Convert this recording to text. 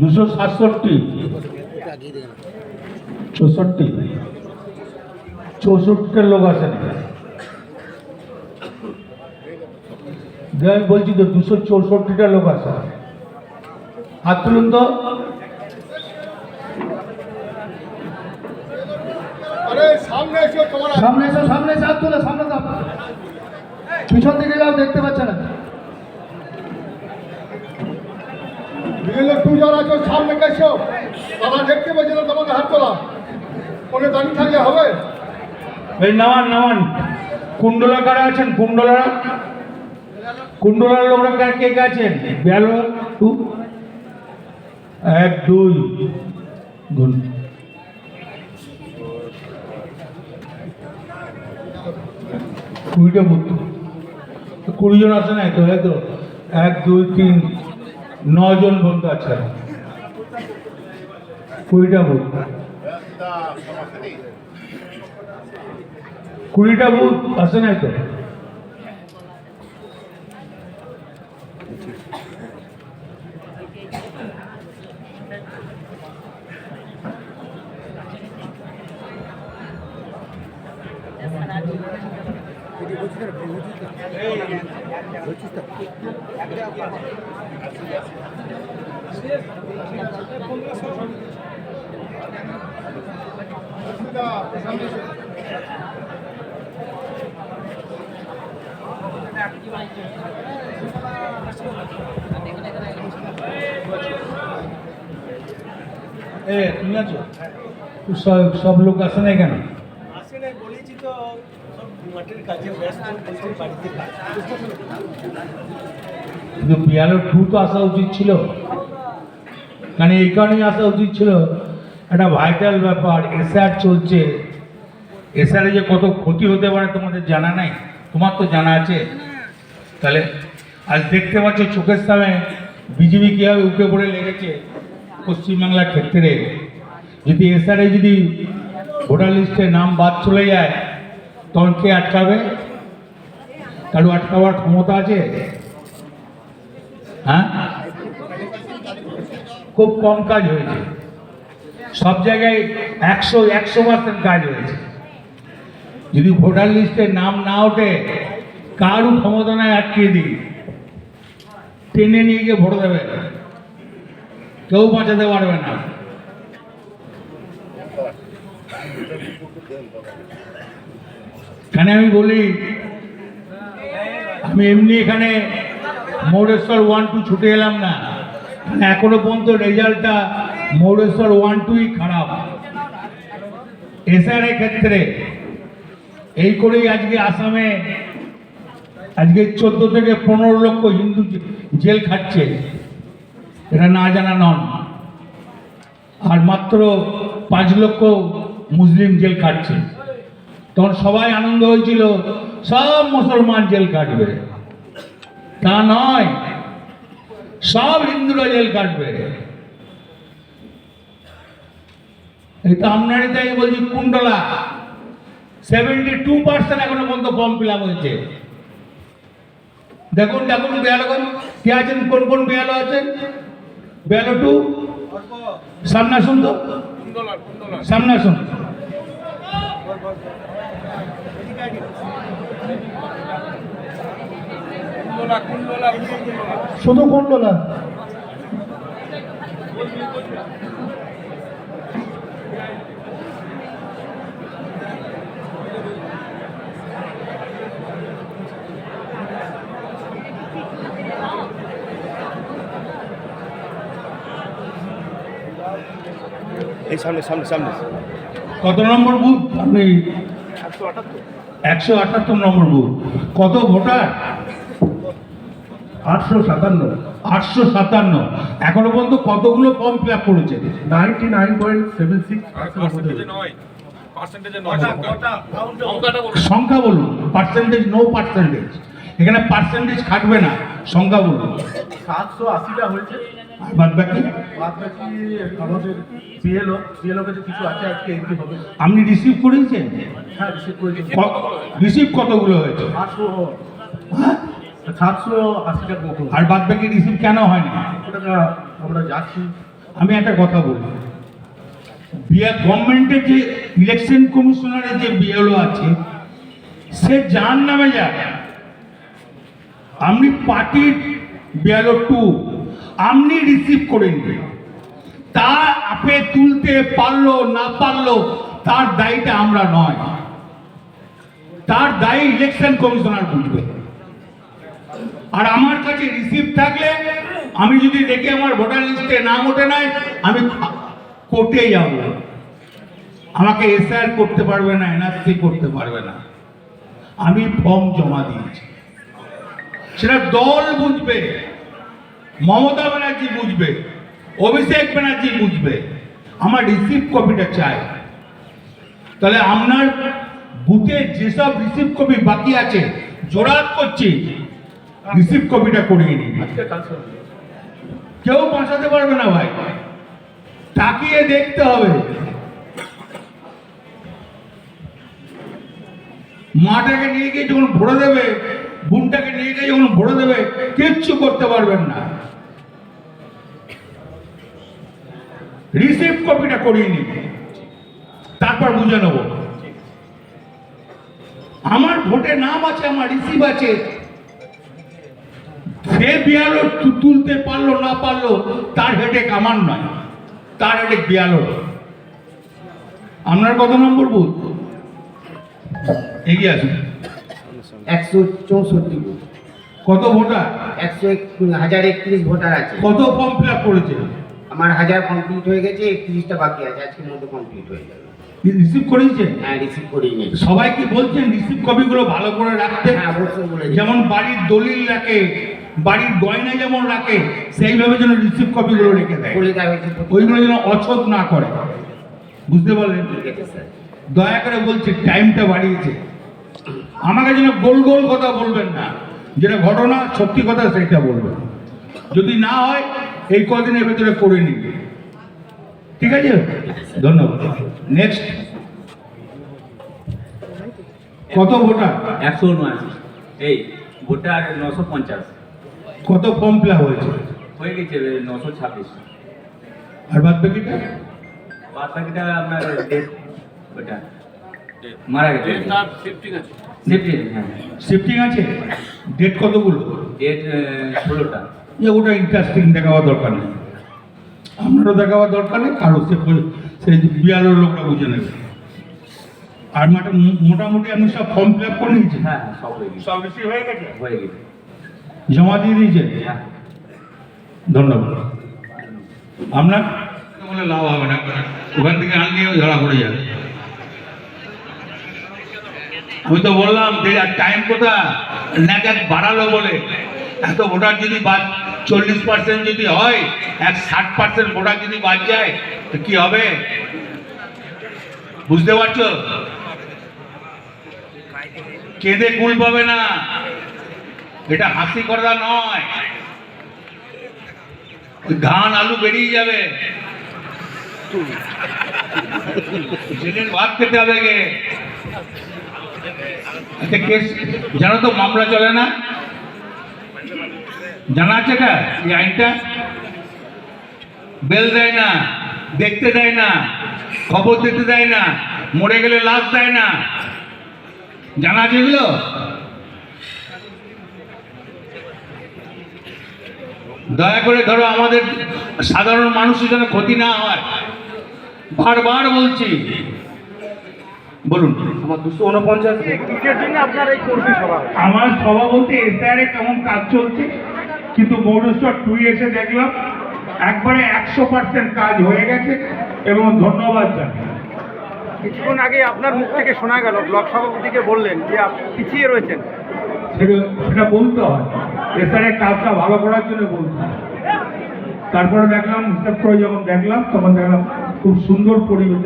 দুশো সাতষট্টি। চৌষট্টি। চৌষট্টিটা লোক আছে আমি বলছি তো দুশো চৌষট্টিটা লোক আছে। হাত তুলুন তো। সামনে এসো তোমার সামনে এসো সামনে এসে হাত তোলো সামনে পিছন দিকে যাও দেখতে পাচ্ছে না। বিএলও টু যারা আছো সামনে এসো তারা দেখতে পাচ্ছে না, তোমাকে হাত তোলা। মনে দাঁড়িয়ে থাকলে হবে। এই নামান নামান, কুণ্ডলা কারা আছেন? কুণ্ডলা কুণ্ডলার লোকরা কার কে কে আছেন? বিয়ালো টু এক, দুই, গুণ। কুড়িটা তো কুড়ি জন আছে না তো এক, দুই, তিন নজন বন্ধু আছে কুড়িটা বুথ কুড়িটা বুথ আছে নাই তো? এ তুমি আছো? সব লোক আসে না কেন আসে না বলেছি তো সব কিন্তু বিয়ালো টু তো আসা উচিত ছিল। কারণ এই কারণেই আসা উচিত ছিল। একটা ভাইটাল ব্যাপার এসআর চলছে। এসআরে যে কত ক্ষতি হতে পারে তোমাদের জানা নাই? তোমার তো জানা আছে। তাহলে আজ দেখতে পাচ্ছ চোখের সামনে বিজেপি কীভাবে উঠে পড়ে লেগেছে পশ্চিমবাংলার ক্ষেত্রে। যদি এসআরে যদি ভোটার লিস্টে নাম বাদ চলে যায় তখন কে আটকাবে? কারও আটকাবার ক্ষমতা আছে? হ্যাঁ? খুব কম কাজ হয়েছে। সব জায়গায় একশো একশো পার্সেন্ট কাজ হয়েছে। যদি ভোটার লিস্টে নাম না ওঠে, কারও ক্ষমতা নয় আটকিয়ে দিই টেনে নিয়ে গিয়ে ভোট দেবে কেউ বাঁচাতে পারবে না। এখানে আমি বলি, আমি এমনি এখানে মৌরেশ্বর ওয়ান টু ছুটে এলাম না। মানে এখনও পর্যন্ত রেজাল্টটা মৌরেশ্বর ওয়ান টুই খারাপ। এসআর এর ক্ষেত্রে এই করেই আজকে আসামে, আজকে চোদ্দ থেকে পনেরো লক্ষ হিন্দু জেল খাচ্ছে এটা না জানা নন। আর মাত্র পাঁচ লক্ষ মুসলিম জেল খাটছে। তখন সবাই আনন্দ হয়েছিল, সব মুসলমান জেল কাটবে। তা নয়, সব হিন্দুরা জেল কাটবে। এই তো আপনারই তাই বলছি, কুণ্ডলা। সেভেন্টি টু পার্সেন্ট এখনও পর্যন্ত ফর্ম ফিল আপ হয়েছে। দেখুন দেখুন বেয়ালো কোন কে আছেন, কোন কোন বেয়ালো আছেন বেয়ালো টু সামনে আসুন তো। সামনে আসুন। শুধু কুণ্ডলা। এই সামনে সামনে সামনে। কত নম্বর বুথ? আপনি একশো আটাত্তর নম্বর বুথ। কত ভোটার? আটশো সাতান্ন। আটশো সাতান্ন। এখনও পর্যন্ত কতগুলো ফর্ম ফিল আপ করেছে? Ninety nine point seven six সংখ্যা। বলুন। পার্সেন্টেজ নো পার্সেন্টেজ এখানে পার্সেন্টেজ খাটবে না। সংখ্যা বলুন। সাতশো আশিটা হয়েছে। বাদ বাকি বাদ বাকি আমাদের বিএলও বিএলও কাছে কিছু আছে আজকে হবে। আপনি রিসিভ করেছেন? হ্যাঁ রিসিভ করেছি। রিসিভ কতগুলো হয়েছে? আটশো হ্যাঁ? সাতশো আশিটা আর বাদ বাকি রিসিভ কেন হয়নি? আমরা যাচ্ছি। আমি একটা কথা বলি। বিয়া গভর্নমেন্টের যে ইলেকশন কমিশনারের যে বিএলও আছে সে যার নামে যাক আপনি পার্টির বিএলও টু আপনি রিসিভ করে নিন তার আপে তুলতে পারল, না পারল, তার দায়ীটা আমরা নয়। তার দায়ী ইলেকশন কমিশনার বুঝবে। আর আমার কাছে রিসিভ থাকলে, আমি যদি দেখি আমার ভোটার লিস্টে নাম ওঠে নাই, আমি কোর্টে যাব। আমাকে এসআর করতে পারবে না এনআরসি করতে পারবে না। আমি ফর্ম জমা দিয়েছি। সেটা দল বুঝবে। মমতা ব্যানার্জি বুঝবে অভিষেক ব্যানার্জি বুঝবে আমার রিসিভ কপিটা চাই। তাহলে আপনার বুথে যেসব রিসিভ কপি বাকি আছে জোড়াত করছি রিসিভ কপিটা করিয়ে নিন কেউ বাঁচাতে পারবে না ভাই। তাকিয়ে দেখতে হবে। মাটাকে নিয়ে গিয়ে যখন ভরে দেবে বোনটাকে নিয়ে গিয়ে যখন ভরে দেবে কিচ্ছু করতে পারবেন না রিসিভ কপিটা করিয়ে নিন তারপর বুঝে নেব। আমার ভোটে নাম আছে আমার রিসিভ আছে। সে বিয়ালো তুলতে পারল না পারল তার হেডেক আমার নয়। তার হেডেক বিয়ালো। আপনার কত নম্বর বুথ? এগিয়ে আসুন। একশো চৌষট্টি কত ভোটার? একশো এক হাজার একত্রিশ ভোটার আছে। কত ফর্ম ফিল আপ করেছে? আমার হাজার কমপ্লিট হয়ে গেছে একত্রিশটা বাকি আছে আজকের মধ্যে কমপ্লিট হয়ে যাবে। রিসিভ করেছেন হ্যাঁ রিসিভ করিয়ে নিয়েছি সবাই কি বলছেন রিসিভ কপিগুলো ভালো করে রাখতে? হ্যাঁ অবশ্যই বলেছি। যেমন বাড়ির দলিল রাখে বাড়ির গয়না যেমন রাখে সেইভাবে যেন রিসিভ কপিগুলো রেখে দেয়। বলে ওইগুলো যেন অচত না করে। বুঝতে পারলেন? ঠিক আছে স্যার। দয়া করে বলছি টাইমটা বাড়িয়েছে। আমাকে যেন গোল গোল কথা বলবেন না। যেটা ঘটনা সত্যি কথা সেটা বলবেন। যদি না হয় এই কদিনের ভেতরে করে নিন ঠিক আছে? ধন্যবাদ। নেক্সট কত ভোটার? একশো উনআশি। এই ভোটার নশো পঞ্চাশ। কত ফর্ম ফিল হয়েছে? হয়ে গেছে নশো ছাব্বিশ। আর বাদ বাকিটা? বাদ বাকিটা আপনার ডেট ওটা। মারা গেছে। ফিফটিন হ্যাঁ। শিফটিং আছে? ডেট কতগুলো? ডেট ষোলোটা। যে ওটা ইন্টারেস্টিং দেখাবার দরকার নেই। আপনারও দেখাবার দরকার নেই কারও সে সেই বিয়ালের লোকটা বুঝে নেবে। আর মোটা- মোটামুটি আপনি সব ফর্ম ফিল আপ করে নিয়েছেন হ্যাঁ হ্যাঁ, সব রিসিভ হয়ে গেছে? হয়ে গেছে। জমা দিয়ে দিয়েছেন? হ্যাঁ। ধন্যবাদ। আপনার? বলে লাভ হবে না ওখান থেকে আনলেও ধরা পড়ে যাবে। আমি তো বললাম যে আর টাইম কোথা নাক বাড়ালো বলে। এত ভোটার যদি বাদ চল্লিশ পার্সেন্ট যদি হয়, এক ষাট পার্সেন্ট ভোটার যদি বাদ যায়, তো কি হবে? বুঝতে পারছ? কেঁদে কুল পাবে না। এটা হাসি করা নয়। ধান, আলু বেরিয়ে যাবে। সেদিন ভাত খেতে হবে গে। আচ্ছা জানো তো মামলা চলে না? জানা আছে এটা এই আইনটা? বেল দেয় না দেখতে দেয় না খবর দিতে দেয় না মরে গেলে লাশ দেয় না। জানা আছে এগুলো? দয়া করে ধরো আমাদের সাধারণ মানুষের যেন ক্ষতি না হয়। বারবার বলছি। বলুন। আমার দুশো উনপঞ্চাশ কর্মী সভা। আমার সভাপতি এসআরে কেমন কাজ চলছে? কিন্তু মৌরস্বর টু এসে দেখলাম একবারে একশো পার্সেন্ট কাজ হয়ে গেছে এবং ধন্যবাদ জানাই। কিছুক্ষণ আগে আপনার মুখ থেকে শোনা গেল ব্লক সভাপতিকে বললেন যে আপনি পিছিয়ে রয়েছেন। সেটা সেটা বলতে হয়। এসআরে কাজটা ভালো করার জন্য বলতে হয়। তারপরে দেখলাম হিসাব করে যখন দেখলাম তখন দেখলাম খুব সুন্দর পরিবেশ